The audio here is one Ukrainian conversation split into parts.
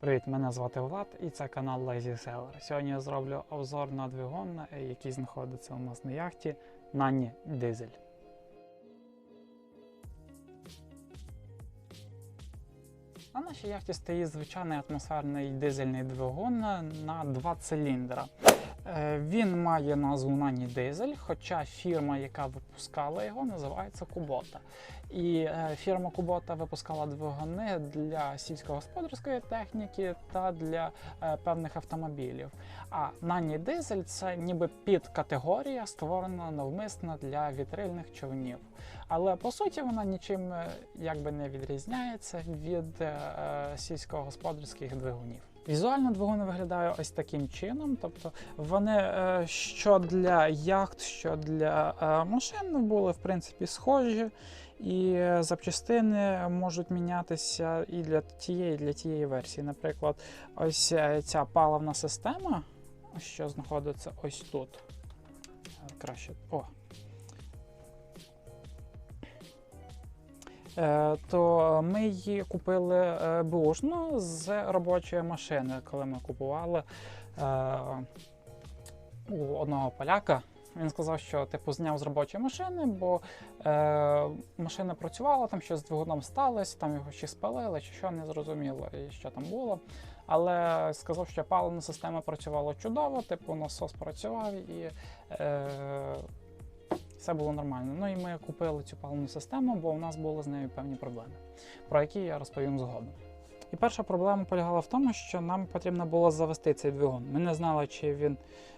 Привіт, мене звати Влад і це канал Lazy Seller. Сьогодні я зроблю обзор на двигун, е, який знаходиться у нас на яхті Nanny Diesel. На нашій яхті стоїть звичайний атмосферний дизельний двигун на два циліндра. Е, Він має назву Nanny Diesel, хоча фірма, яка випускала його, називається Kubota. І е, фірма Kubota випускала двигуни для сільськогосподарської техніки та для е, певних автомобілів. А Nanny Diesel це ніби підкатегорія, створена навмисно для вітрильних човнів. Але по суті вона нічим якби не відрізняється від сільськогосподарських двигунів. Візуально двигуни виглядають ось таким чином, тобто вони е, що для яхт, що для е, машин були в принципі схожі, і запчастини можуть мінятися і для тієї, і для тієї версії. Наприклад, ось е, ця паливна система, що знаходиться ось тут. Краще. О, то ми її купили е, бушну з робочої машини, коли ми купували е, у одного поляка. Він сказав, що типу зняв з робочої машини, бо е, машина працювала, там щось з двигуном сталося, там його ще спалили, чи що не зрозуміло, і що там було. Але сказав, що паливна система працювала чудово, типу насос працював і е, все було нормально. Ну і ми купили цю паливну систему, бо у нас були з нею певні проблеми, про які я розповім згодом. І перша проблема полягала в тому, що нам потрібно було завести цей двигун. Ми не знали, чи він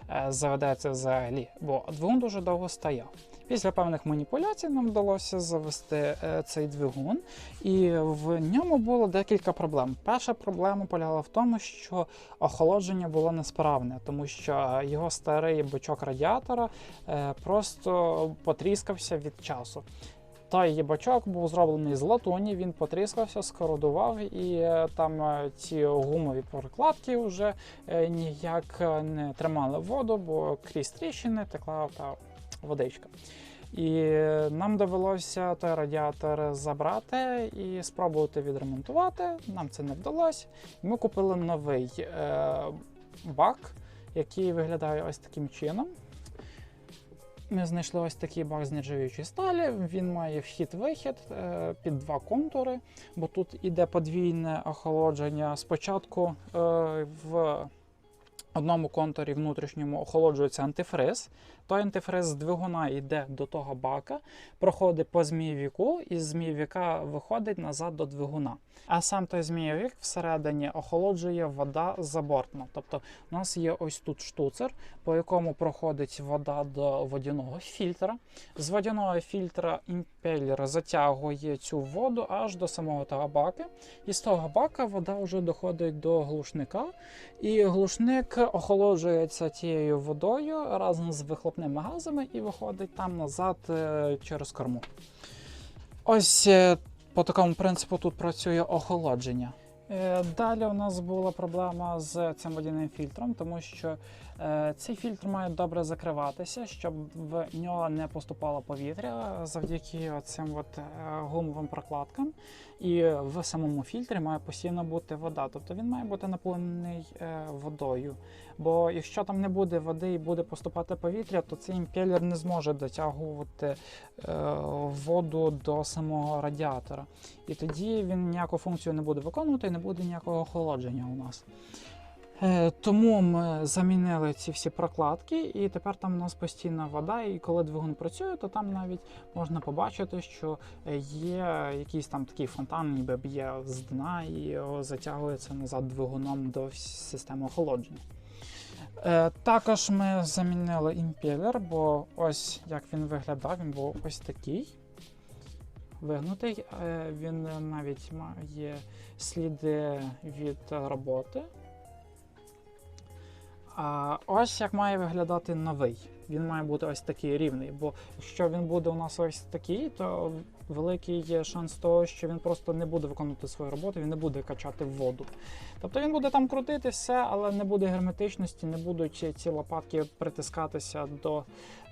е, заведеться взагалі, бо двигун дуже довго стояв. Після певних маніпуляцій нам вдалося завести е, цей двигун, і в ньому було декілька проблем. Перша проблема полягала в тому, що охолодження було несправне, тому що е, його старий бачок радіатора просто потріскався від часу. Той бачок був зроблений з латуні, він потріскався, скородував, і е, там е, ці гумові прокладки вже е, ніяк не тримали воду, бо крізь тріщини текла та водичка. І нам довелося той радіатор забрати і спробувати відремонтувати. Нам це не вдалося. Ми купили новий е, бак, який виглядає ось таким чином. Ми знайшли ось такий бак з нержавіючої сталі. Він має вхід-вихід е, під два контури, бо тут іде подвійне охолодження. Спочатку е, в одному контурі внутрішньому охолоджується антифриз. Той антифриз з двигуна йде до того бака, проходить по змійовіку, і з змійовіка виходить назад до двигуна. А сам той змійовік всередині охолоджує вода забортно. Тобто у нас є ось тут штуцер, по якому проходить вода до водяного фільтра. З водяного фільтра імпелер затягує цю воду аж до самого того бака. І з того бака вода вже доходить до глушника, і глушник охолоджується тією водою разом з вихлопними газами і виходить там назад е, через корму. Ось е, по такому принципу тут працює охолодження. Е, Далі у нас була проблема з цим водяним фільтром, тому що цей фільтр має добре закриватися, щоб в нього не поступало повітря завдяки цим от, е, гумовим прокладкам. І в самому фільтрі має постійно бути вода, тобто він має бути наповнений е, водою. Бо якщо там не буде води і буде поступати повітря, то цей імпелер не зможе дотягувати е, воду до самого радіатора. І тоді він ніяку функцію не буде виконувати і не буде ніякого охолодження у нас. Е, Тому ми замінили ці всі прокладки, і тепер там у нас постійна вода. І коли двигун працює, то там навіть можна побачити, що е, є якийсь там такий фонтан, ніби б'є з дна і затягується назад двигуном до системи охолодження. Е, Також ми замінили імпелер, бо ось як він виглядав, він був ось такий. Вигнутий, він навіть має сліди від роботи. А ось як має виглядати новий. Він має бути ось такий рівний. Бо якщо він буде у нас ось такий, то великий є шанс того, що він просто не буде виконувати свою роботу, він не буде качати воду. Тобто він буде там крутити все, але не буде герметичності, не будуть ці лопатки притискатися до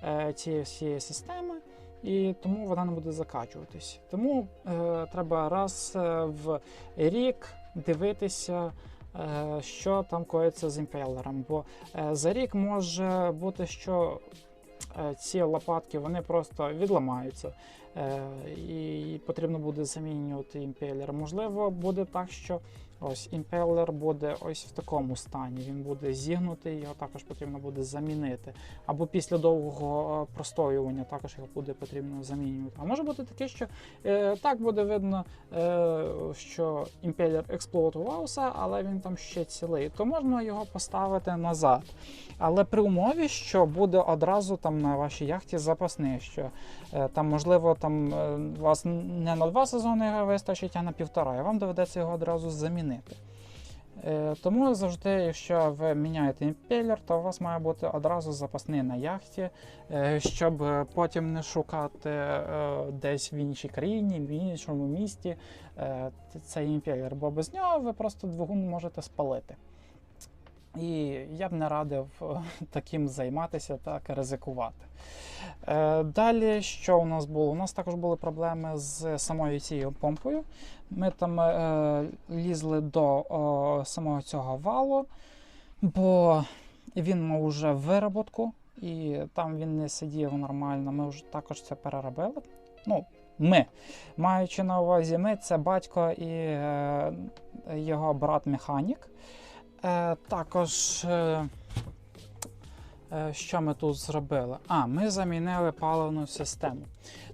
е, цієї всієї системи. І тому вона не буде закачуватись. Тому е, треба раз е, в рік дивитися, що там коїться з імпелером. Бо е, за рік може бути, що е, ці лопатки вони просто відламаються. е, І потрібно буде замінювати імпелер. Можливо, буде так, що ось імпелер буде ось в такому стані. Він буде зігнутий, його також потрібно буде замінити. Або після довгого е, простоювання також його буде потрібно замінювати. А може бути таке, що е, так буде видно, е, що імпелер експлуатувався, але він там ще цілий, то можна його поставити назад. Але при умові, що буде одразу там на вашій яхті запасний, що е, там можливо там е, вас не на два сезони вистачить, а на півтора, і вам доведеться його одразу замінити. Е, Тому завжди, якщо ви міняєте імпелер, то у вас має бути одразу запасний на яхті, е, щоб потім не шукати е, десь в іншій країні, в іншому місті цей імпелер, бо без нього ви просто двигун можете спалити. І я б не радив е, таким займатися, так ризикувати. Е, Далі, що у нас було? У нас також були проблеми з самою цією помпою. Ми там е, лізли до самого цього валу, бо він мав вже вироботку, і там він не сидів нормально. Ми вже також це переробили. Ну, ми, маючи на увазі, ми це батько і його брат-механік. Е, також, е, е, що ми тут зробили? А, ми замінили паливну систему.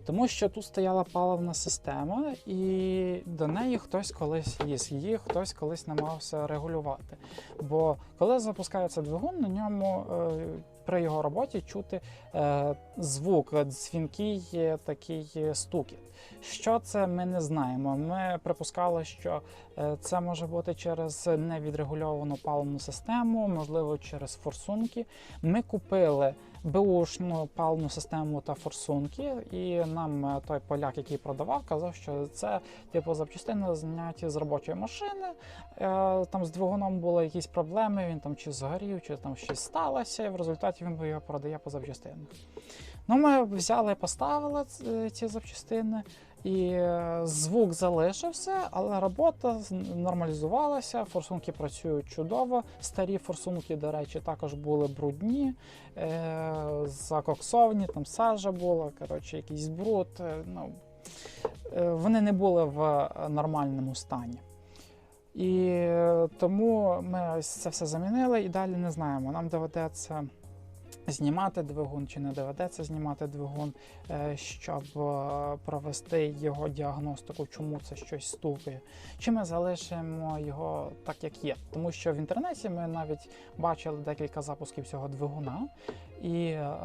Тому що тут стояла паливна система, і до неї хтось колись ліз, її хтось колись намагався регулювати. Бо коли запускається двигун, на ньому е, при його роботі чути е, звук, дзвінкий такий е, стукіт. Що це, ми не знаємо. Ми припускали, що це може бути через невідрегульовану паливну систему, можливо, через форсунки. Ми купили беушну паливну систему та форсунки, і нам е, той поляк, який продавав, казав, що це типу запчастини зняті з робочої машини. Е, Там з двигуном були якісь проблеми, він там чи згорів, чи там щось сталося, і в результаті він його продає по запчастинах. Ну, ми взяли поставили ці запчастини, і звук залишився, але робота нормалізувалася. Форсунки працюють чудово. Старі форсунки, до речі, також були брудні, е, закоксовані, там сажа була, коротше, якийсь бруд. е, Ну, е, вони не були в нормальному стані. І тому ми це все замінили і далі не знаємо. Нам доведеться знімати двигун чи не доведеться знімати двигун, е, щоб е, провести його діагностику, чому це щось стукає. Чи ми залишимо його так, як є. Тому що в інтернеті ми навіть бачили декілька запусків цього двигуна, і е,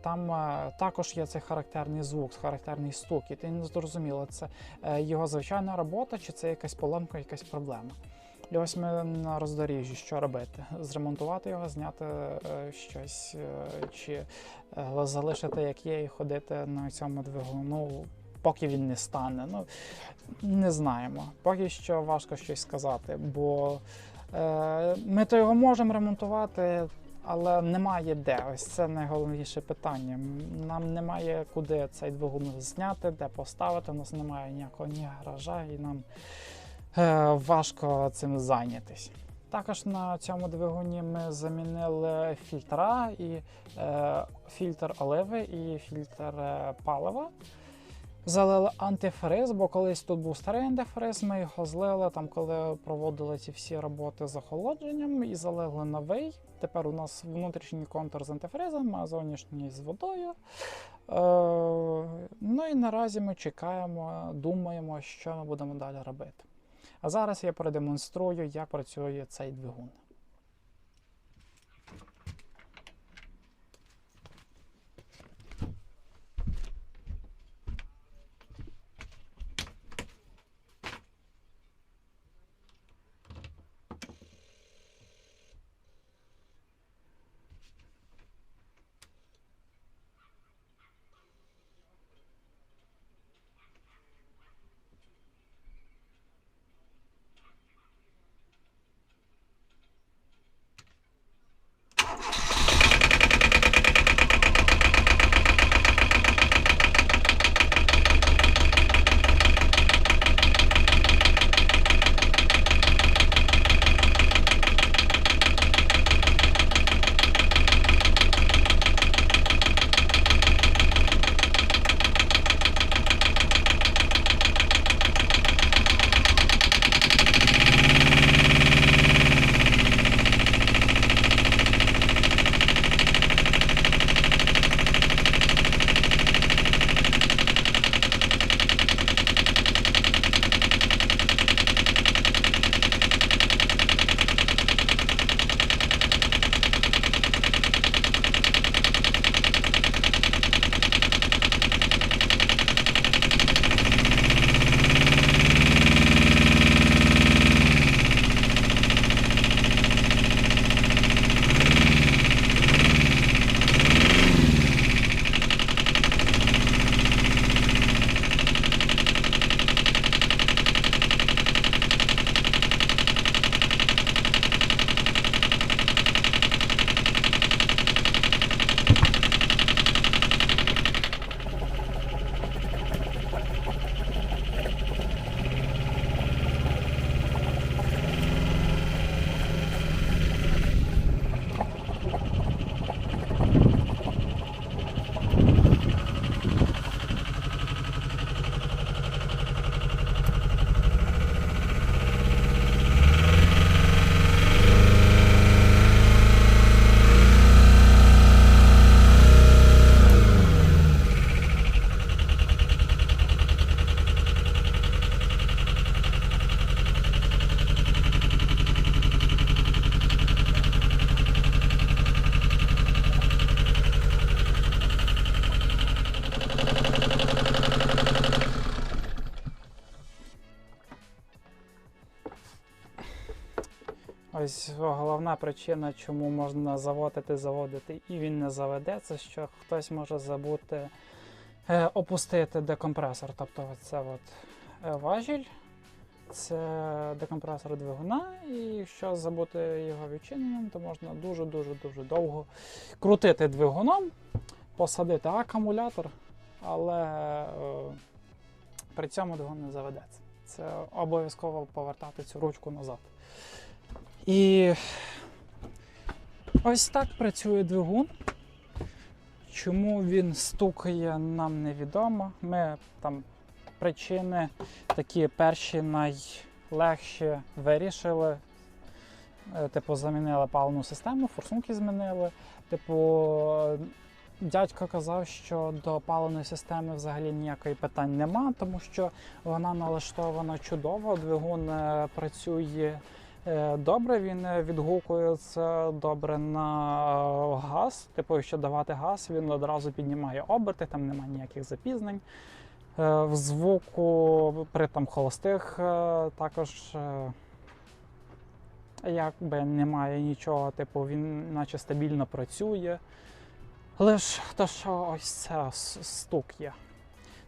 там е, також є цей характерний звук, характерний стукіт. І ти не зрозуміло, це його звичайна робота, чи це якась поломка, якась проблема. І ось ми на роздоріжжі, що робити? Зремонтувати його, зняти е, щось, е, чи е, залишити як є і ходити на цьому двигуну, поки він не стане. Ну, не знаємо. Поки що важко щось сказати, бо ми то його можемо ремонтувати. Але немає де. Ось це найголовніше питання. Нам немає куди цей двигун зняти, де поставити. У нас немає ніякого ні гаража, і нам важко цим зайнятися. Також на цьому двигуні ми замінили фільтра і е, фільтр оливи і фільтр е, палива. Залили антифриз, бо колись тут був старий антифриз, ми його злили там, коли проводили ці всі роботи з охолодженням, і залили новий. Тепер у нас внутрішній контур з антифризом, а зовнішній з водою. Е, ну і наразі ми чекаємо, думаємо, що ми будемо далі робити. А зараз я продемонструю, як працює цей двигун. Ось головна причина, чому можна заводити, заводити, і він не заведеться, що хтось може забути е, опустити декомпресор. Тобто це от е, важіль, це декомпресор двигуна, і якщо забути його відчиненим, то можна дуже-дуже дуже довго крутити двигуном, посадити акумулятор, але е, при цьому двигун не заведеться. Це обов'язково повертати цю ручку назад. І ось так працює двигун. Чому він стукає, нам невідомо. Ми там причини такі перші найлегші вирішили. Е, Типу, замінили паливну систему, форсунки змінили. Типу, дядько казав, що до паливної системи взагалі ніякої питань нема, тому що вона налаштована чудово, двигун е, працює добре, він е, відгукується добре на е, газ. Типу, якщо давати газ, він одразу піднімає оберти, там немає ніяких запізнень. Е, В звуку при там холостих е, також е, якби немає нічого, типу, він наче стабільно працює. Лиш то, що ось це стук є.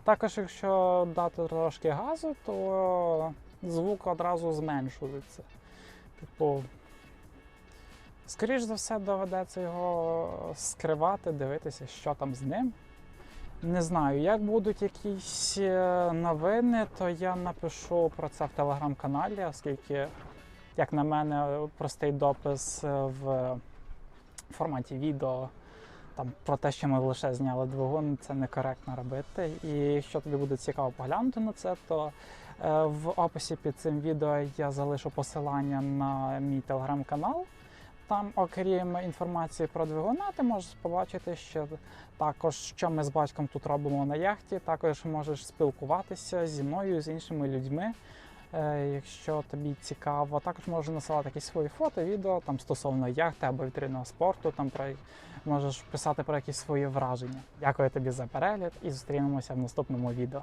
Також, якщо дати трошки газу, то звук одразу зменшується. Типу, скоріш за все, доведеться його скривати, дивитися, що там з ним. Не знаю, як будуть якісь е, новини, то я напишу про це в телеграм-каналі, оскільки, як на мене, простий допис е, в форматі відео там про те, що ми лише зняли двигун, це некоректно робити. І якщо тобі буде цікаво поглянути на це, то е, в описі під цим відео я залишу посилання на мій телеграм-канал. Там, окрім інформації про двигуна, ти можеш побачити, що також що ми з батьком тут робимо на яхті. Також можеш спілкуватися зі мною, з іншими людьми. Е, якщо тобі цікаво, також можеш насилати якісь свої фото, відео там стосовно яхти або вітринного спорту, там про можеш писати про якісь свої враження. Дякую тобі за перегляд і зустрінемося в наступному відео.